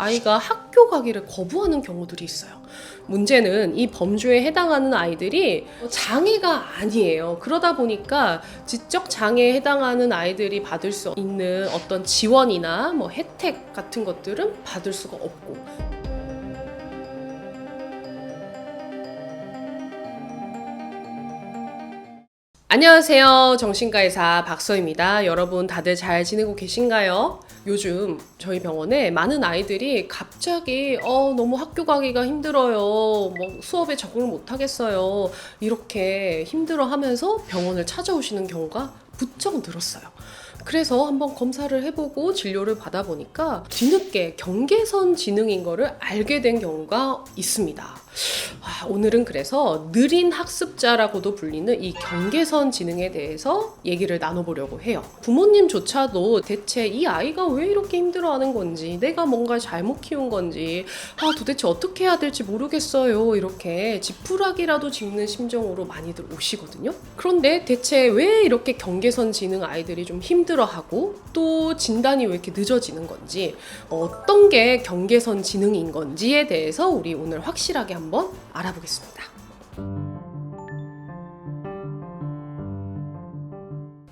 아이가 학교 가기를 거부하는 경우들이 있어요. 문제는 이 범주에 해당하는 아이들이 장애가 아니에요. 그러다 보니까 지적 장애에 해당하는 아이들이 받을 수 있는 어떤 지원이나 뭐 혜택 같은 것들은 받을 수가 없고 안녕하세요. 정신과 의사 박서입니다. 여러분 다들 잘 지내고 계신가요? 요즘 저희 병원에 많은 아이들이 갑자기 어 너무 학교 가기가 힘들어요. 뭐 수업에 적응을 못 하겠어요. 이렇게 힘들어 하면서 병원을 찾아오시는 경우가 부쩍 늘었어요. 그래서 한번 검사를 해보고 진료를 받아보니까 뒤늦게 경계선 지능인 거를 알게 된 경우가 있습니다. 아, 오늘은 그래서 느린 학습자라고도 불리는 이 경계선 지능에 대해서 얘기를 나눠보려고 해요. 부모님조차도 대체 이 아이가 왜 이렇게 힘들어하는 건지, 내가 뭔가 잘못 키운 건지, 아, 도대체 어떻게 해야 될지 모르겠어요. 이렇게 지푸라기라도 짚는 심정으로 많이들 오시거든요. 그런데 대체 왜 이렇게 경계선 지능 아이들이 좀 힘들어하고 또 진단이 왜 이렇게 늦어지는 건지, 어떤 게 경계선 지능인 건지에 대해서 우리 오늘 확실하게 한번 알아 보겠습니다.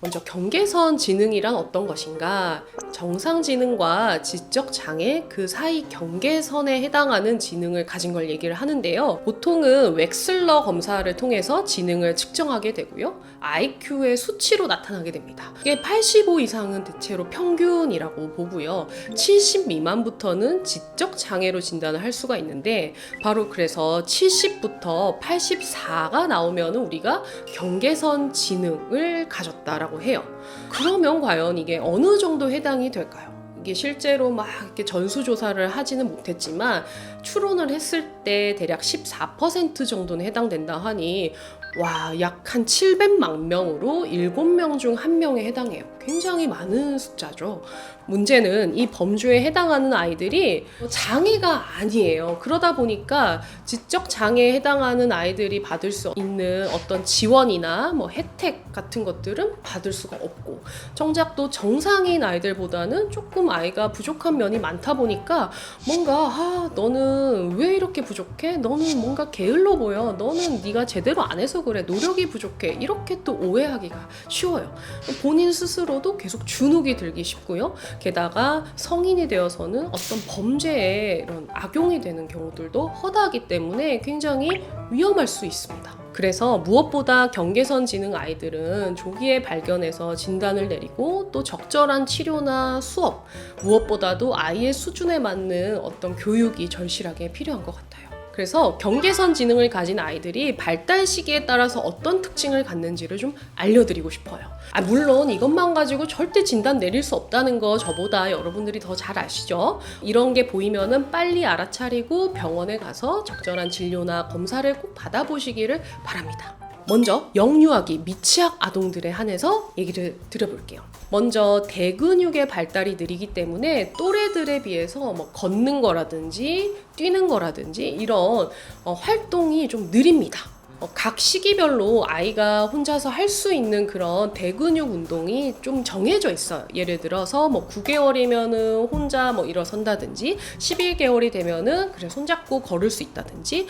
먼저 경계선 지능이란 어떤 것인가? 정상 지능과 지적 장애 그 사이 경계선에 해당하는 지능을 가진 걸 얘기를 하는데요. 보통은 웩슬러 검사를 통해서 지능을 측정하게 되고요. IQ의 수치로 나타나게 됩니다. 이게 85 이상은 대체로 평균이라고 보고요. 70 미만부터는 지적 장애로 진단을 할 수가 있는데 바로 그래서 70부터 84가 나오면 우리가 경계선 지능을 가졌다라고 해요. 그러면 과연 이게 어느 정도 해당이 될까요? 이게 실제로 막 이렇게 전수조사를 하지는 못했지만 추론을 했을 때 대략 14% 정도는 해당된다 하니 와, 약 한 700만 명으로 7명 중 1명에 해당해요. 굉장히 많은 숫자죠. 문제는 이 범주에 해당하는 아이들이 장애가 아니에요. 그러다 보니까 지적 장애에 해당하는 아이들이 받을 수 있는 어떤 지원이나 뭐 혜택 같은 것들은 받을 수가 없고 정작 또 정상인 아이들보다는 조금 아이가 부족한 면이 많다 보니까 뭔가 아 너는 왜 이렇게 부족해? 너는 뭔가 게을러 보여. 너는 네가 제대로 안 해서 그래. 노력이 부족해. 이렇게 또 오해하기가 쉬워요. 본인 스스로도 계속 주눅이 들기 쉽고요. 게다가 성인이 되어서는 어떤 범죄에 이런 악용이 되는 경우들도 허다하기 때문에 굉장히 위험할 수 있습니다. 그래서 무엇보다 경계선 지능 아이들은 조기에 발견해서 진단을 내리고 또 적절한 치료나 수업, 무엇보다도 아이의 수준에 맞는 어떤 교육이 절실하게 필요한 것 같아요. 그래서 경계선 지능을 가진 아이들이 발달 시기에 따라서 어떤 특징을 갖는지를 좀 알려드리고 싶어요. 아, 물론 이것만 가지고 절대 진단 내릴 수 없다는 거 저보다 여러분들이 더 잘 아시죠? 이런 게 보이면은 빨리 알아차리고 병원에 가서 적절한 진료나 검사를 꼭 받아보시기를 바랍니다. 먼저 영유아기 미취학 아동들에 한해서 얘기를 드려볼게요. 먼저 대근육의 발달이 느리기 때문에 또래들에 비해서 뭐 걷는 거라든지 뛰는 거라든지 이런 어, 활동이 좀 느립니다. 어, 각 시기별로 아이가 혼자서 할 수 있는 그런 대근육 운동이 좀 정해져 있어요. 예를 들어서 뭐 9개월이면은 혼자 뭐 일어선다든지 11개월이 되면은 그래 손잡고 걸을 수 있다든지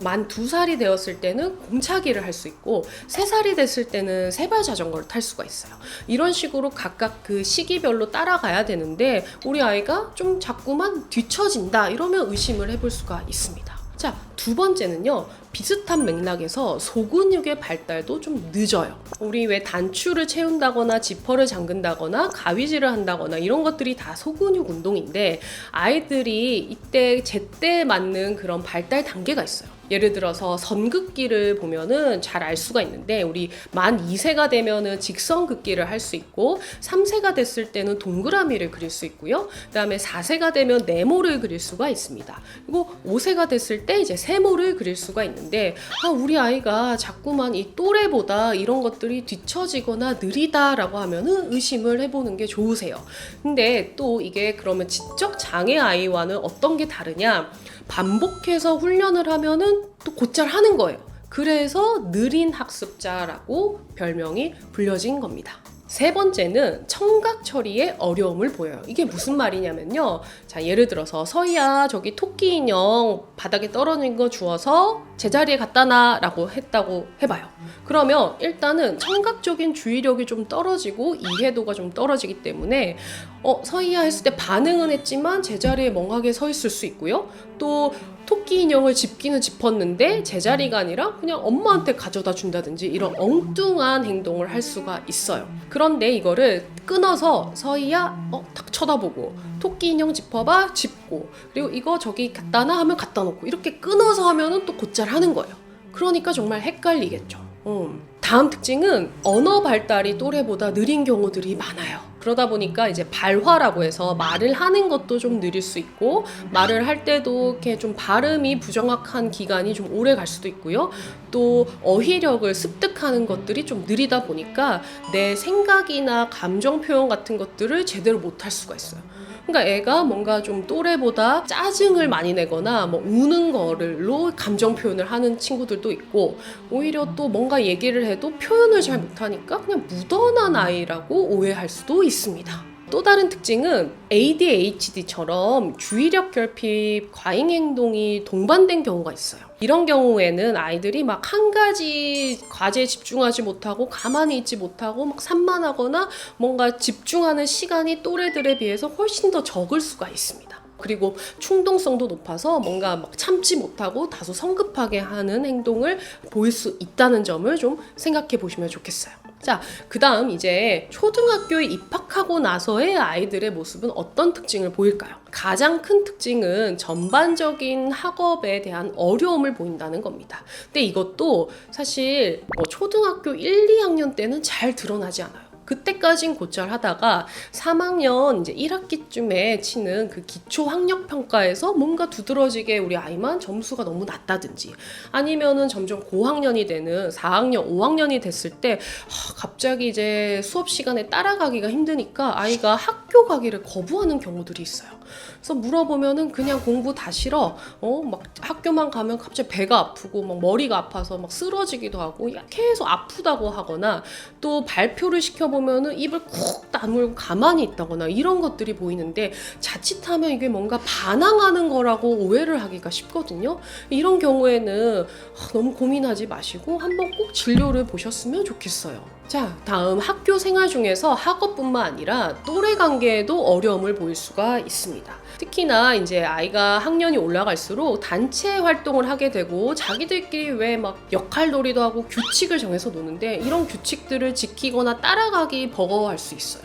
뭐만두 살이 되었을 때는 공차기를 할 수 있고 세 살이 됐을 때는 세발 자전거를 탈 수가 있어요. 이런 식으로 각각 그 시기별로 따라가야 되는데 우리 아이가 좀 자꾸만 뒤처진다 이러면 의심을 해볼 수가 있습니다. 자, 두 번째는요. 비슷한 맥락에서 소근육의 발달도 좀 늦어요. 우리 왜 단추를 채운다거나 지퍼를 잠근다거나 가위질을 한다거나 이런 것들이 다 소근육 운동인데 아이들이 이때 제때 맞는 그런 발달 단계가 있어요. 예를 들어서 선긋기를 보면은 잘 알 수가 있는데 우리 만 2세가 되면은 직선 긋기를 할 수 있고 3세가 됐을 때는 동그라미를 그릴 수 있고요. 그다음에 4세가 되면 네모를 그릴 수가 있습니다. 그리고 5세가 됐을 때 이제 세모를 그릴 수가 있는데 아 우리 아이가 자꾸만 이 또래보다 이런 것들이 뒤처지거나 느리다라고 하면은 의심을 해보는 게 좋으세요. 근데 또 이게 그러면 지적 장애 아이와는 어떤 게 다르냐? 반복해서 훈련을 하면은 또 곧잘 하는 거예요. 그래서 느린 학습자라고 별명이 불려진 겁니다. 세 번째는 청각 처리에 어려움을 보여요. 이게 무슨 말이냐면요. 자, 예를 들어서 서희야, 저기 토끼 인형 바닥에 떨어진 거 주워서 제자리에 갖다 놔라고 했다고 해봐요. 그러면 일단은 청각적인 주의력이 좀 떨어지고 이해도가 좀 떨어지기 때문에 어, 서희야 했을 때 반응은 했지만 제자리에 멍하게 서 있을 수 있고요. 또 토끼 인형을 짚기는 짚었는데 제자리가 아니라 그냥 엄마한테 가져다 준다든지 이런 엉뚱한 행동을 할 수가 있어요. 그런데 이거를 끊어서 서희야 어, 탁 쳐다보고 토끼 인형 짚어봐 짚고 그리고 이거 저기 갖다 놔 하면 갖다 놓고 이렇게 끊어서 하면은 또 곧잘 하는 거예요. 그러니까 정말 헷갈리겠죠. 음. 다음 특징은 언어 발달이 또래보다 느린 경우들이 많아요. 그러다 보니까 이제 발화라고 해서 말을 하는 것도 좀 느릴 수 있고 말을 할 때도 이렇게 좀 발음이 부정확한 기간이 좀 오래 갈 수도 있고요. 또 어휘력을 습득하는 것들이 좀 느리다 보니까 내 생각이나 감정 표현 같은 것들을 제대로 못 할 수가 있어요. 그러니까 애가 뭔가 좀 또래보다 짜증을 많이 내거나 뭐 우는 거를로 감정 표현을 하는 친구들도 있고 오히려 또 뭔가 얘기를 해도 표현을 잘 못하니까 그냥 묻어난 아이라고 오해할 수도 있습니다. 또 다른 특징은 ADHD처럼 주의력 결핍, 과잉 행동이 동반된 경우가 있어요. 이런 경우에는 아이들이 막 한 가지 과제에 집중하지 못하고 가만히 있지 못하고 막 산만하거나 뭔가 집중하는 시간이 또래들에 비해서 훨씬 더 적을 수가 있습니다. 그리고 충동성도 높아서 뭔가 막 참지 못하고 다소 성급하게 하는 행동을 보일 수 있다는 점을 좀 생각해 보시면 좋겠어요. 자, 그 다음 이제 초등학교에 입학하고 나서의 아이들의 모습은 어떤 특징을 보일까요? 가장 큰 특징은 전반적인 학업에 대한 어려움을 보인다는 겁니다. 근데 이것도 사실 뭐 초등학교 1, 2학년 때는 잘 드러나지 않아요. 그때까진 곧잘 하다가 3학년 이제 1학기쯤에 치는 그 기초 학력 평가에서 뭔가 두드러지게 우리 아이만 점수가 너무 낮다든지 아니면은 점점 고학년이 되는 4학년, 5학년이 됐을 때 하, 갑자기 이제 수업 시간에 따라가기가 힘드니까 아이가 학교 가기를 거부하는 경우들이 있어요. 그래서 물어보면은 그냥 공부 다 싫어. 어, 막 학교만 가면 갑자기 배가 아프고 막 머리가 아파서 막 쓰러지기도 하고 야, 계속 아프다고 하거나 또 발표를 시켜보면은 입을 쿡 다물고 가만히 있다거나 이런 것들이 보이는데 자칫하면 이게 뭔가 반항하는 거라고 오해를 하기가 쉽거든요. 이런 경우에는 아, 너무 고민하지 마시고 한번 꼭 진료를 보셨으면 좋겠어요. 자, 다음 학교 생활 중에서 학업뿐만 아니라 또래 관계에도 어려움을 보일 수가 있습니다. 특히나 이제 아이가 학년이 올라갈수록 단체 활동을 하게 되고 자기들끼리 왜 막 역할 놀이도 하고 규칙을 정해서 노는데 이런 규칙들을 지키거나 따라가기 버거워할 수 있어요.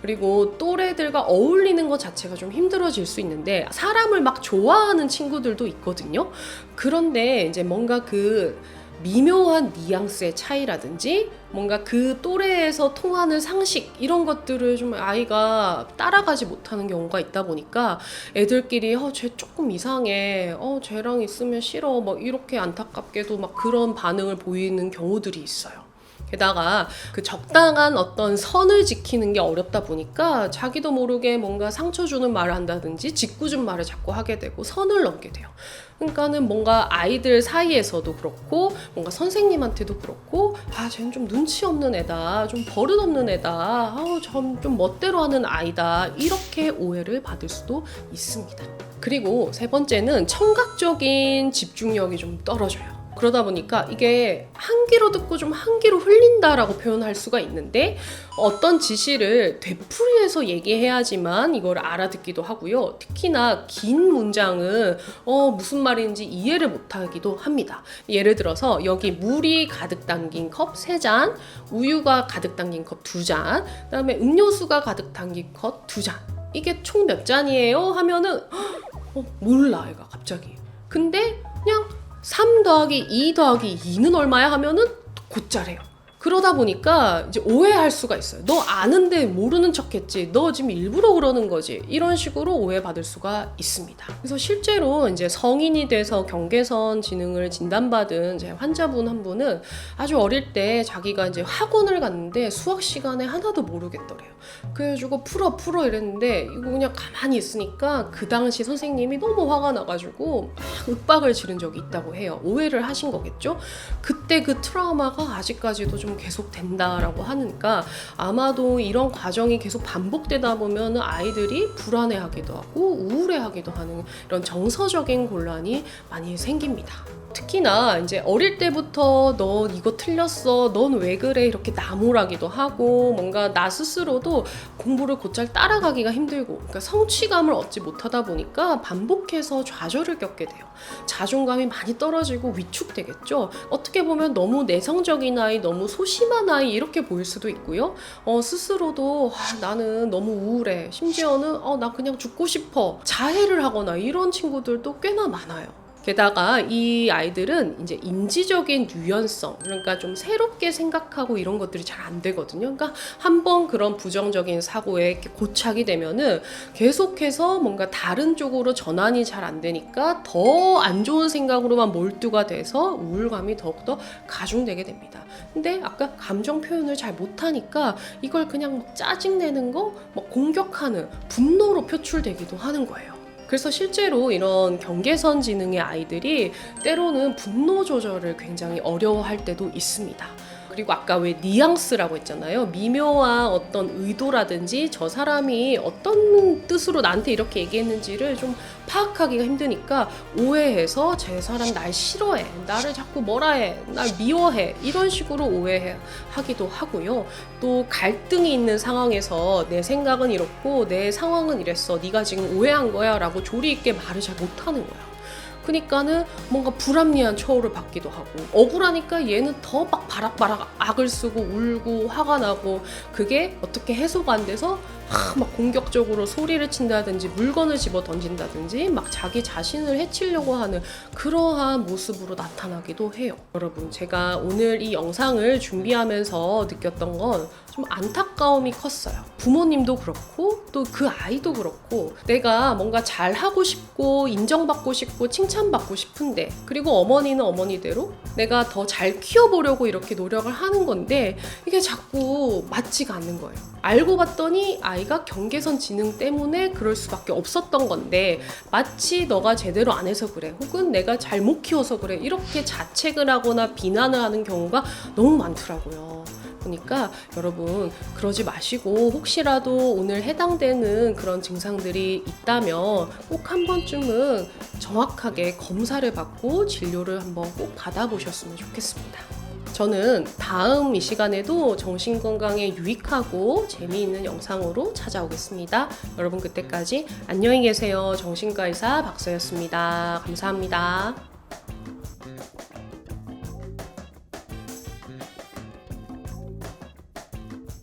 그리고 또래들과 어울리는 것 자체가 좀 힘들어질 수 있는데 사람을 막 좋아하는 친구들도 있거든요. 그런데 이제 뭔가 그 미묘한 뉘앙스의 차이라든지 뭔가 그 또래에서 통하는 상식 이런 것들을 좀 아이가 따라가지 못하는 경우가 있다 보니까 애들끼리 어쟤 조금 이상해 어 쟤랑 있으면 싫어 뭐 이렇게 안타깝게도 막 그런 반응을 보이는 경우들이 있어요. 게다가 그 적당한 어떤 선을 지키는 게 어렵다 보니까 자기도 모르게 뭔가 상처 주는 말을 한다든지 짓궂은 말을 자꾸 하게 되고 선을 넘게 돼요. 그러니까는 뭔가 아이들 사이에서도 그렇고 뭔가 선생님한테도 그렇고 아 쟤는 좀 눈치 없는 애다 좀 버릇 없는 애다 아우 좀 좀 멋대로 하는 아이다 이렇게 오해를 받을 수도 있습니다 그리고 세 번째는 청각적인 집중력이 좀 떨어져요 그러다 보니까 이게 한 귀로 듣고 좀 한 귀로 흘린다라고 표현할 수가 있는데 어떤 지시를 되풀이해서 얘기해야지만 이걸 알아듣기도 하고요. 특히나 긴 문장은 어, 무슨 말인지 이해를 못하기도 합니다. 예를 들어서 여기 물이 가득 담긴 컵 3잔, 우유가 가득 담긴 컵 2잔, 그 다음에 음료수가 가득 담긴 컵 2잔. 이게 총 몇 잔이에요? 하면은 어, 몰라 얘가 갑자기. 근데 3 더하기 2 더하기 2는 얼마야 하면은 곧잘해요. 그러다 보니까 이제 오해할 수가 있어요. 너 아는데 모르는 척 했지. 너 지금 일부러 그러는 거지. 이런 식으로 오해받을 수가 있습니다. 그래서 실제로 이제 성인이 돼서 경계선 지능을 진단받은 제 환자분 한 분은 아주 어릴 때 자기가 이제 학원을 갔는데 수학 시간에 하나도 모르겠더래요. 그래가지고 풀어 풀어 이랬는데 이거 그냥 가만히 있으니까 그 당시 선생님이 너무 화가 나가지고 막 윽박을 지른 적이 있다고 해요. 오해를 하신 거겠죠? 그때 그 트라우마가 아직까지도 좀 계속 된다라고 하니까 아마도 이런 과정이 계속 반복되다 보면 아이들이 불안해하기도 하고 우울해하기도 하는 이런 정서적인 곤란이 많이 생깁니다. 특히나 이제 어릴 때부터 너 이거 틀렸어, 넌 왜 그래 이렇게 나무라기도 하고 뭔가 나 스스로도 공부를 곧잘 따라가기가 힘들고 그러니까 성취감을 얻지 못하다 보니까 반복해서 좌절을 겪게 돼요. 자존감이 많이 떨어지고 위축되겠죠. 어떻게 보면 너무 내성적인 아이, 너무 소심한 아이 이렇게 보일 수도 있고요. 어, 스스로도 아, 나는 너무 우울해. 심지어는 어, 나 그냥 죽고 싶어. 자해를 하거나 이런 친구들도 꽤나 많아요. 게다가 이 아이들은 이제 인지적인 유연성, 그러니까 좀 새롭게 생각하고 이런 것들이 잘 안 되거든요. 그러니까 한번 그런 부정적인 사고에 고착이 되면은 계속해서 뭔가 다른 쪽으로 전환이 잘 안 되니까 더 안 좋은 생각으로만 몰두가 돼서 우울감이 더욱더 가중되게 됩니다. 근데 아까 감정 표현을 잘 못하니까 이걸 그냥 막 짜증내는 거, 막 공격하는 분노로 표출되기도 하는 거예요. 그래서 실제로 이런 경계선 지능의 아이들이 때로는 분노 조절을 굉장히 어려워할 때도 있습니다. 그리고 아까 왜 뉘앙스라고 했잖아요. 미묘한 어떤 의도라든지 저 사람이 어떤 뜻으로 나한테 이렇게 얘기했는지를 좀 파악하기가 힘드니까 오해해서 제 사람 날 싫어해. 나를 자꾸 뭐라 해. 날 미워해. 이런 식으로 오해하기도 하고요. 또 갈등이 있는 상황에서 내 생각은 이렇고 내 상황은 이랬어. 네가 지금 오해한 거야라고 조리 있게 말을 잘 못하는 거야. 그니까는 뭔가 불합리한 처우를 받기도 하고 억울하니까 얘는 더 막 바락바락 악을 쓰고 울고 화가 나고 그게 어떻게 해소가 안 돼서 하, 막 공격적으로 소리를 친다든지 물건을 집어 던진다든지 막 자기 자신을 해치려고 하는 그러한 모습으로 나타나기도 해요. 여러분 제가 오늘 이 영상을 준비하면서 느꼈던 건 좀 안타까움이 컸어요. 부모님도 그렇고 또 그 아이도 그렇고 내가 뭔가 잘 하고 싶고 인정받고 싶고 칭찬 받고 싶은데 그리고 어머니는 어머니대로 내가 더 잘 키워보려고 이렇게 노력을 하는 건데 이게 자꾸 맞지가 않는 거예요. 알고 봤더니 아이가 경계선 지능 때문에 그럴 수밖에 없었던 건데 마치 너가 제대로 안 해서 그래 혹은 내가 잘못 키워서 그래 이렇게 자책을 하거나 비난을 하는 경우가 너무 많더라고요. 보니까 여러분 그러지 마시고 혹시라도 오늘 해당되는 그런 증상들이 있다면 꼭 한 번쯤은 정확하게 검사를 받고 진료를 한번 꼭 받아보셨으면 좋겠습니다. 저는 다음 이 시간에도 정신건강에 유익하고 재미있는 영상으로 찾아오겠습니다. 여러분 그때까지 안녕히 계세요. 정신과 의사 박서였습니다. 감사합니다.